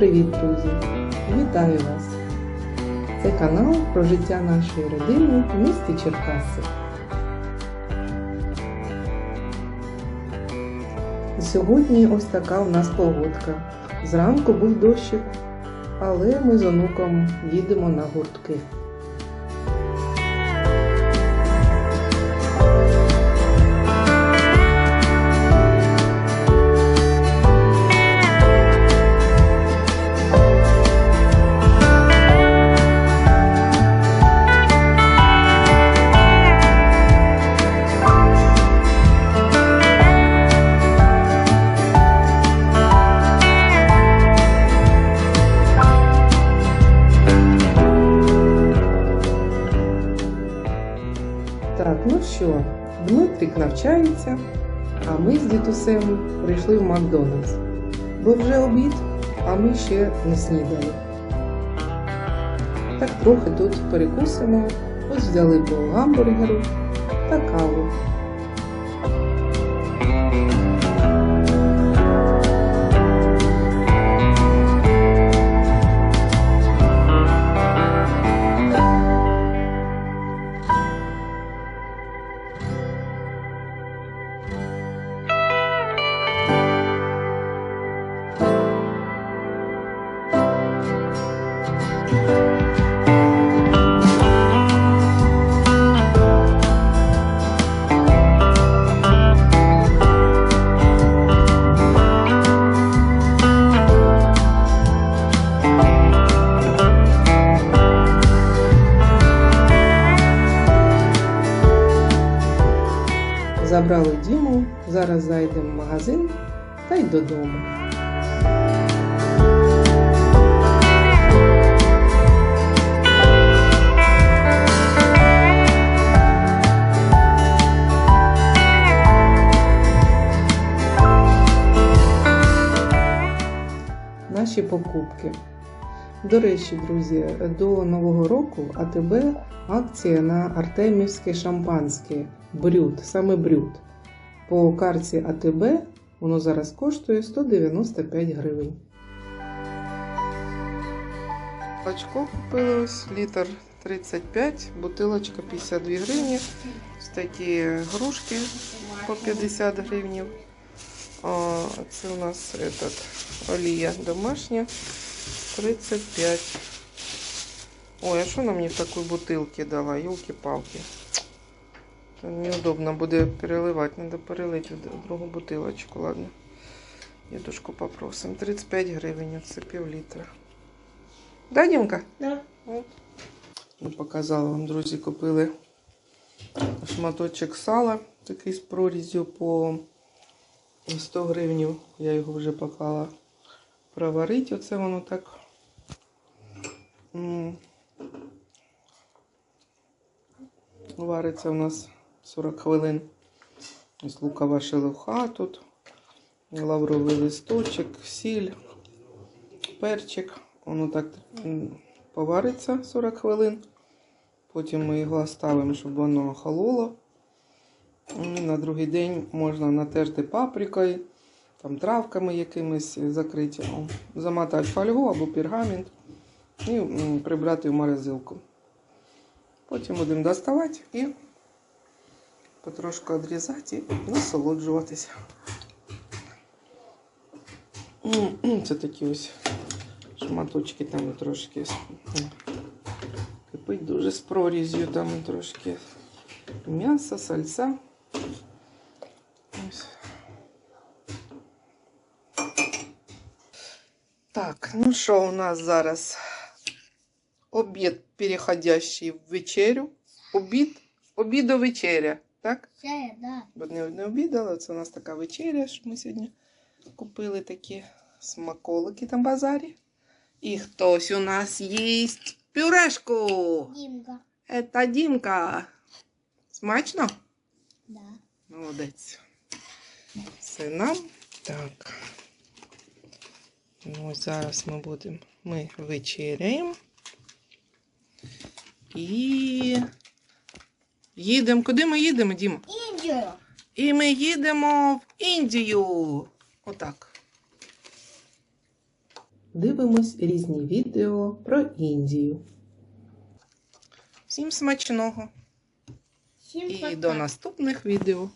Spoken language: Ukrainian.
привіт, друзі! Вітаю вас! Це канал про життя нашої родини в місті Черкаси. Сьогодні ось така у нас погодка. Зранку був дощик, але ми з онуком їдемо на гуртки. Що, Дмитрик навчається, а ми з дідусем прийшли в Макдональдс. Бо вже обід, а ми ще не снідали. Так трохи тут перекусимо, ось взяли по гамбургеру та каву. Забрали Діму, зараз зайдемо в магазин та й додому. Наші покупки. До речі, друзі, до Нового року АТБ акція на артемівське шампанське брют, саме брют. По карті АТБ воно зараз коштує 195 гривень. Очко купили ось літр 35, бутилочка 52 гривні. Ось грушки по 50 гривень. А, це у нас этот, олія домашня 35. Ой, а що нам мені в такой бутилке дала? Ёлки-палки. Неудобно буде переливати. Надо перелити в другу бутилочку, ладно. Дедушку попросим. 35 гривень, це пів літра. Да, Дімка? Да. От. Ну, показала вам, друзі, купили шматочок сала, такий з прорізю по 100 гривень. Я його вже поклала проварити. Оце воно так. Вариться у нас 40 хвилин. Ось лукова шелуха тут, лавровий листочок, сіль, перчик. Воно так повариться 40 хвилин. Потім ми його ставимо, щоб воно охололо. І на другий день можна натерти паприкою, там травками якимись закриті, О, замотати фольгу або пергамент і прибрати в морозилку. Потім будемо доставати і потрошку відрізати і насолоджуватися. Це такі ось шматочки там трошки кипить дуже з проріз'ю, там трошки м'яса, сальця. Ось. Так, ну що у нас зараз? Обід, переходящий в вечерю. Обід, обід вечеря, так? Чая, да. Бо не, не обідала, це у нас така вечеря, що ми сьогодні купили такі смаколики на базарі. І хтось у нас їсть пюрешку. Димка. Це Дімка. Смачно? Да. Молодець. Це нам. Так. Ну, зараз ми будемо. Ми вечеряємо. І їдемо. Куди ми їдемо, Діма? Індію. І ми їдемо в Індію. Отак. дивимось різні відео про Індію. Всім смачного Всім і пока. до наступних відео.